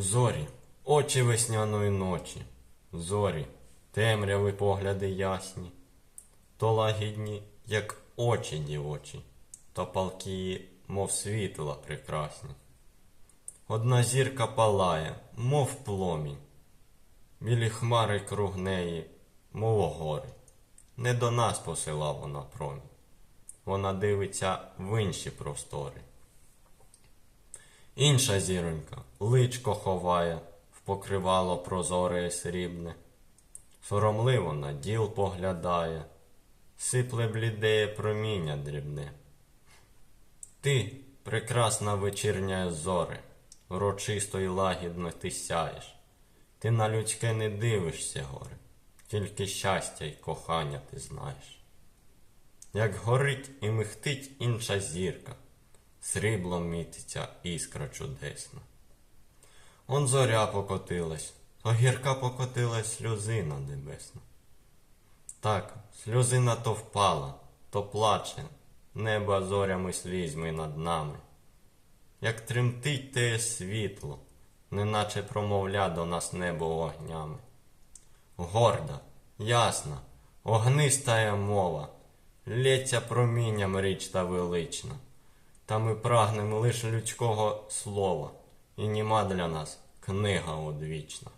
Зорі, очі весняної ночі, зорі, темряви погляди ясні, то лагідні, як очі дівочі, то палкі, мов світла прекрасні. Одна зірка палає, мов пломінь, білі хмари круг неї, мов гори. Не до нас посила вона промінь, вона дивиться в інші простори. Інша зіронька личко ховає в покривало прозоре срібне, соромливо на діл поглядає, сипле блідеє проміння дрібне. Ти, прекрасна вечірня зоре, урочисто й лагідно ти сяєш. Ти на людське не дивишся горе, тільки щастя й кохання ти знаєш. Як горить і михтить інша зірка, сріблом мітиться іскра чудесна. Он зоря покотилась, а гірка покотилась сльозина небесна. Так, сльозина то впала, то плаче, неба зорями слізьми над нами. Як тремтить теє світло, неначе промовля до нас небо огнями. Горда, ясна, огнистая мова, лється промінням річ та велична. Та ми прагнемо лише людського слова, і німа для нас книга одвічна.